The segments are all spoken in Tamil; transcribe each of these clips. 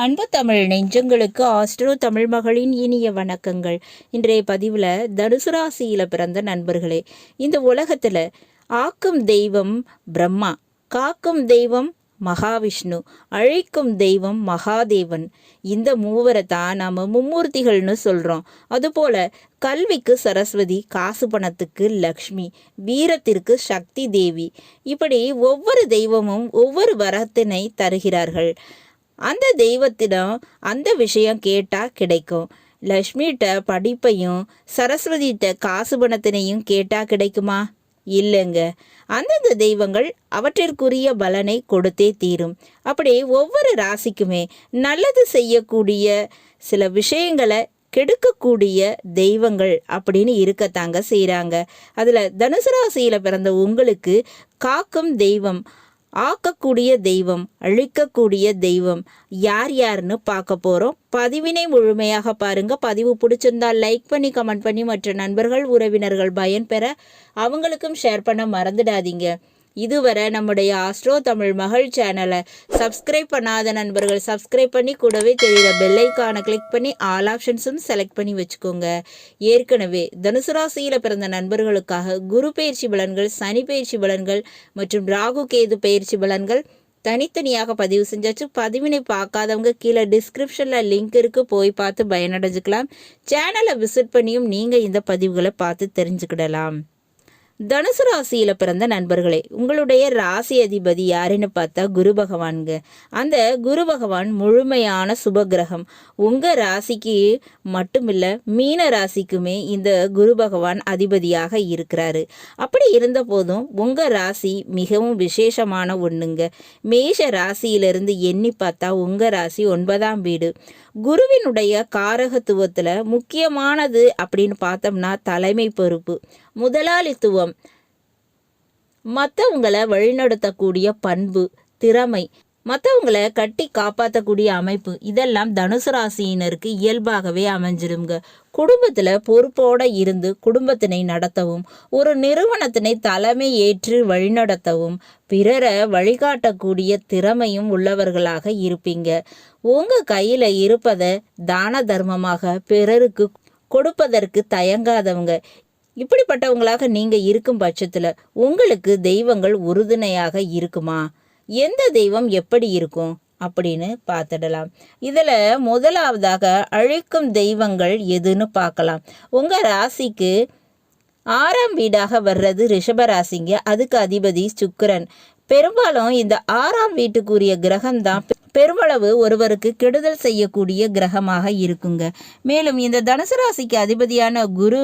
அன்பு தமிழ் நெஞ்சங்களுக்கு ஆஸ்ட்ரோ தமிழ் மகளின் இனிய வணக்கங்கள். இன்றைய பதிவில் தனுசு ராசியில் பிறந்த நண்பர்களே இந்த உலகத்தில் ஆக்கும் தெய்வம் பிரம்மா காக்கும் தெய்வம் மகாவிஷ்ணு அழிக்கும் தெய்வம் மகாதேவன். இந்த மூவரை தான் நாம் மும்மூர்த்திகள்னு சொல்கிறோம் அதுபோல் கல்விக்கு சரஸ்வதி காசு பணத்துக்கு லக்ஷ்மி வீரத்திற்கு சக்தி தேவி. இப்படி ஒவ்வொரு தெய்வமும் ஒவ்வொரு வரத்தினை தருகிறார்கள். அந்த தெய்வத்திடம் அந்த விஷயம் கேட்டால் கிடைக்கும். லக்ஷ்மிகிட்ட படிப்பையும் சரஸ்வதிகிட்ட காசு பணத்தினையும் கேட்டால் கிடைக்குமா? இல்லைங்க. அந்தந்த தெய்வங்கள் அவற்றிற்குரிய பலனை கொடுத்தே தீரும். அப்படி ஒவ்வொரு ராசிக்குமே நல்லது செய்யக்கூடிய சில விஷயங்களை கெடுக்கக்கூடிய தெய்வங்கள் அப்படின்னு இருக்கத்தாங்க செய்கிறாங்க அதில் தனுசு ராசியில் பிறந்த உங்களுக்கு காக்கும் தெய்வம் ஆக்கக்கூடிய தெய்வம் அழிக்கக்கூடிய தெய்வம். யார் யாருன்னு பார்க்க போகிறோம் பதிவினை முழுமையாக பாருங்க. பதிவு பிடிச்சிருந்தால் லைக் பண்ணி கமெண்ட் பண்ணி மற்ற நண்பர்கள் உறவினர்கள் பயன்பெற அவங்களுக்கும் ஷேர் பண்ண மறந்துடாதீங்க. இதுவரை நம்முடைய ஆஸ்ட்ரோ தமிழ் மகள் சேனலை சப்ஸ்கிரைப் பண்ணாத நண்பர்கள் சப்ஸ்கிரைப் பண்ணி கூடவே தெரிகிற பெல்லைக்கான கிளிக் பண்ணி ஆல் ஆப்ஷன்ஸும் செலக்ட் பண்ணி வச்சுக்கோங்க. ஏற்கனவே தனுசு ராசியில் பிறந்த நண்பர்களுக்காக குரு பயிற்சி பலன்கள் சனி பயிற்சி பலன்கள் மற்றும் ராகு கேது பயிற்சி பலன்கள் தனித்தனியாக பதிவு செஞ்சாச்சு. பதிவினை பார்க்காதவங்க கீழே டிஸ்கிரிப்ஷனில் லிங்க் இருக்குது போய் பார்த்து பயனடைஞ்சுக்கலாம். சேனலை விசிட் பண்ணியும் நீங்கள் இந்த பதிவுகளை பார்த்து தெரிஞ்சுக்கிடலாம். தனுசு ராசியில் பிறந்த நண்பர்களே உங்களுடைய ராசி அதிபதி யாருன்னு பார்த்தா குரு பகவான்ங்க. அந்த குரு பகவான் முழுமையான சுபகிரகம் உங்கள் ராசிக்கு மட்டுமில்ல மீன ராசிக்குமே இந்த குரு பகவான் அதிபதியாக இருக்கிறாரு. அப்படி இருந்த போதும் உங்கள் ராசி மிகவும் விசேஷமான ஒன்றுங்க மேஷ ராசியிலிருந்து எண்ணி பார்த்தா உங்கள் ராசி ஒன்பதாம் வீடு. குருவினுடைய காரகத்துவத்தில் முக்கியமானது அப்படின்னு பார்த்தோம்னா தலைமை பொறுப்பு. முதலாளித்துவம் மற்றவங்களை வழிநடத்தக்கூடிய பண்பு திறமை மற்றவங்களை கட்டி காப்பாற்றக்கூடிய அமைப்பு இதெல்லாம் தனுசு ராசியினருக்கு இயல்பாகவே அமைஞ்சிருங்க குடும்பத்தில் பொறுப்போடு இருந்து குடும்பத்தினை நடத்தவும் ஒரு நிறுவனத்தினை தலைமை ஏற்று வழிநடத்தவும் பிறரை வழிகாட்டக்கூடிய திறமையும் உள்ளவர்களாக இருப்பீங்க. உங்கள் கையில் இருப்பதை தான தர்மமாக பிறருக்கு கொடுப்பதற்கு தயங்காதவங்க. இப்படிப்பட்டவங்களாக நீங்கள் இருக்கும் பட்சத்தில் உங்களுக்கு தெய்வங்கள் உறுதுணையாக இருக்குமா? எந்த தெய்வம் எப்படி இருக்கும்? அப்படின்னு பார்த்துடலாம். இதில் முதலாவதாக அழிக்கும் தெய்வங்கள் எதுன்னு பார்க்கலாம். உங்கள் ராசிக்கு ஆறாம் வீடாக வர்றது ரிஷபராசிங்க அதுக்கு அதிபதி சுக்கரன். பெரும்பாலும் இந்த ஆறாம் வீட்டுக்குரிய கிரகம் தான். பெருமளவு ஒருவருக்கு கெடுதல் செய்யக்கூடிய கிரகமாக இருக்குங்க. மேலும் இந்த தனுசு ராசிக்கு அதிபதியான குரு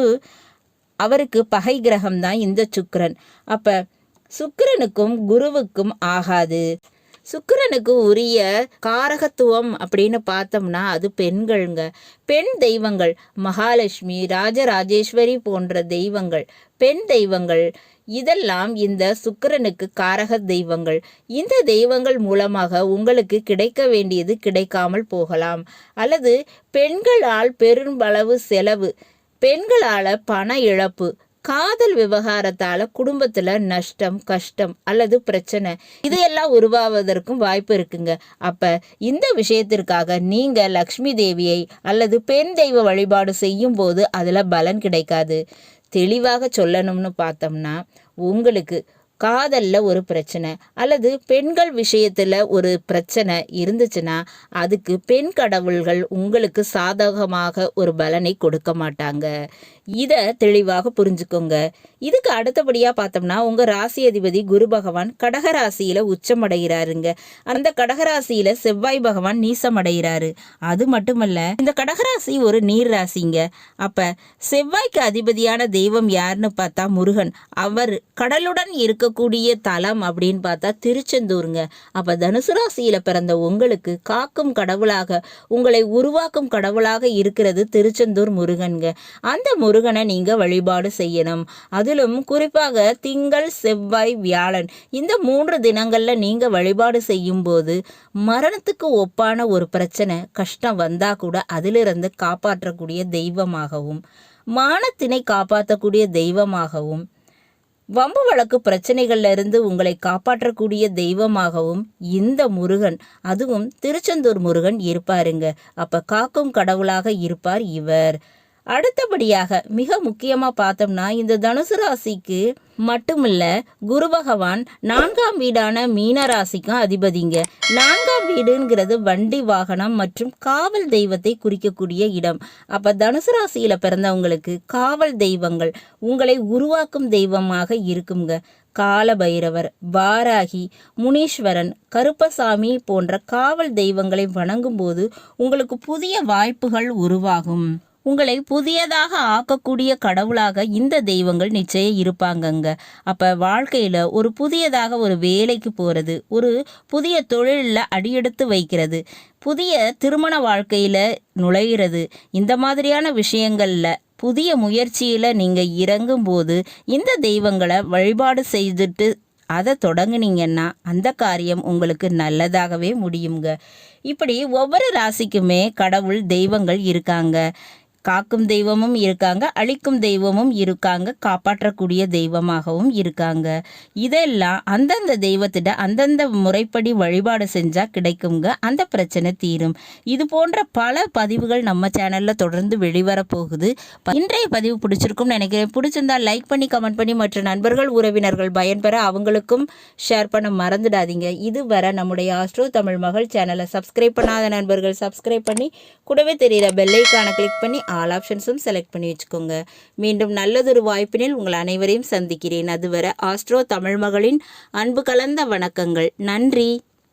அவருக்கு பகை கிரகம் தான் இந்த சுக்கரன். அப்ப சுக்கிரனுக்கும் குருவுக்கும் ஆகாது. சுக்கிரனுக்கு உரிய காரகத்துவம் அப்படின்னு பார்த்தோம்னா அது பெண்கள்ங்க. பெண் தெய்வங்கள் மகாலட்சுமி ராஜராஜேஸ்வரி போன்ற தெய்வங்கள் பெண் தெய்வங்கள் இதெல்லாம் இந்த சுக்கிரனுக்கு காரக தெய்வங்கள். இந்த தெய்வங்கள் மூலமாக உங்களுக்கு கிடைக்க வேண்டியது கிடைக்காமல் போகலாம். அல்லது பெண்களால் பெரும்பளவு செலவு பெண்களால் பண இழப்பு காதல் விவகாரத்தால குடும்பத்துல நஷ்டம் கஷ்டம் அல்லது பிரச்சனை இதையெல்லாம் உருவாவதற்கும் வாய்ப்பு இருக்குங்க. அப்ப இந்த விஷயத்திற்காக நீங்க லக்ஷ்மி தேவியை அல்லது பெண் தெய்வ வழிபாடு செய்யும் போது அதுல பலன் கிடைக்காது. தெளிவாக சொல்லணும்னு பார்த்தோம்னா உங்களுக்கு காதலில் ஒரு பிரச்சனை அல்லது பெண்கள் விஷயத்தில் ஒரு பிரச்சனை இருந்துச்சுன்னா அதுக்கு பெண் கடவுள்கள் உங்களுக்கு சாதகமாக ஒரு பலனை கொடுக்க மாட்டாங்க. இதை தெளிவாக புரிஞ்சுக்கோங்க. இதுக்கு அடுத்தபடியாக பார்த்தோம்னா உங்கள் ராசி அதிபதி குரு பகவான் கடகராசியில் உச்சமடைகிறாருங்க. அந்த கடகராசியில் செவ்வாய் பகவான் நீசமடைகிறாரு. அது மட்டுமல்ல இந்த கடகராசி ஒரு நீர் ராசிங்க. அப்போ செவ்வாய்க்கு அதிபதியான தெய்வம் யாருன்னு பார்த்தா முருகன். அவர் கடலுடன் இருக்கக்கூடிய தலம் அப்படின்னு பார்த்தா திருச்செந்தூருங்க. அப்போ தனுசு ராசியில் பிறந்த உங்களுக்கு காக்கும் கடவுளாக உங்களை உருவாக்கும் கடவுளாக இருக்கிறது திருச்செந்தூர் முருகன்க அந்த முருகனை நீங்கள் வழிபாடு செய்யணும். அதிலும் குறிப்பாக திங்கள் செவ்வாய் வியாழன் இந்த மூன்று தினங்களில் நீங்கள் வழிபாடு செய்யும்போது மரணத்துக்கு ஒப்பான ஒரு பிரச்சனை கஷ்டம் வந்தால் கூட அதிலிருந்து காப்பாற்றக்கூடிய தெய்வமாகவும் மானத்தினை காப்பாற்றக்கூடிய தெய்வமாகவும் வம்பு வழக்கு பிரச்சனைகள்ல இருந்து உங்களை காப்பாற்றக்கூடிய தெய்வமாகவும் இந்த முருகன் அதுவும் திருச்செந்தூர் முருகன் இருப்பாருங்க. அப்ப காக்கும் கடவுளாக இருப்பார் இவர். அடுத்தபடியாக மிக முக்கியமா பார்த்தோம்னா இந்த தனுசு ராசிக்கு மட்டுமில்ல குரு பகவான் நான்காம் வீடான மீன ராசிக்கும் அதிபதிங்க. நான்காம் வீடுங்கிறது வண்டி வாகனம் மற்றும் காவல் தெய்வத்தை குறிக்கக்கூடிய இடம். அப்ப தனுசு ராசியில பிறந்தவங்களுக்கு காவல் தெய்வங்கள் உங்களை உருவாக்கும் தெய்வமாக இருக்குங்க. காலபைரவர் வாராகி முனீஸ்வரன் கருப்பசாமி போன்ற காவல் தெய்வங்களை வணங்கும்போது உங்களுக்கு புதிய வாய்ப்புகள் உருவாகும். உங்களை புதியதாக ஆக்கக்கூடிய கடவுளாக இந்த தெய்வங்கள் நிச்சயம் இருப்பாங்கங்க. அப்போ வாழ்க்கையில் ஒரு புதியதாக ஒரு வேலைக்கு போகிறது ஒரு புதிய தொழிலில் அடியெடுத்து வைக்கிறது புதிய திருமண வாழ்க்கையில் நுழையிறது இந்த மாதிரியான விஷயங்களில் புதிய முயற்சியில் நீங்கள் இறங்கும்போது இந்த தெய்வங்களை வழிபாடு செய்துட்டு அதை தொடங்குனீங்கன்னா அந்த காரியம் உங்களுக்கு நல்லதாகவே முடியுங்க. இப்படி ஒவ்வொரு ராசிக்குமே கடவுள் தெய்வங்கள் இருக்காங்க. காக்கும் தெய்வமும் இருக்காங்க அழிக்கும் தெய்வமும் இருக்காங்க காப்பாற்றக்கூடிய தெய்வமாகவும் இருக்காங்க. இதெல்லாம் அந்தந்த தெய்வத்திட்ட அந்தந்த முறைப்படி வழிபாடு செஞ்சால் கிடைக்குங்க. அந்த பிரச்சனை தீரும். இது போன்ற பல பதிவுகள் நம்ம சேனலில் தொடர்ந்து வெளிவர போகுது இன்றைய பதிவு பிடிச்சிருக்கும்னு நினைக்கிறேன். பிடிச்சிருந்தா லைக் பண்ணி கமெண்ட் பண்ணி மற்ற நண்பர்கள் உறவினர்கள் பயன்பெற அவங்களுக்கும் ஷேர் பண்ண மறந்துடாதீங்க. இதுவரை நம்முடைய ஆஸ்ட்ரோ தமிழ் மகள் சேனலை சப்ஸ்கிரைப் பண்ணாத நண்பர்கள் சப்ஸ்கிரைப் பண்ணி கூடவே தெரியிற பெல்லைக்கான கிளிக் பண்ணி ஆல் ஆப்ஷன்ஸும் செலக்ட் பண்ணி வச்சுக்கோங்க. மீண்டும் நல்லதொரு வாய்ப்பினில் உங்கள் அனைவரையும் சந்திக்கிறேன். அதுவரை ஆஸ்ட்ரோ தமிழ் மகளின் அன்பு கலந்த வணக்கங்கள். நன்றி.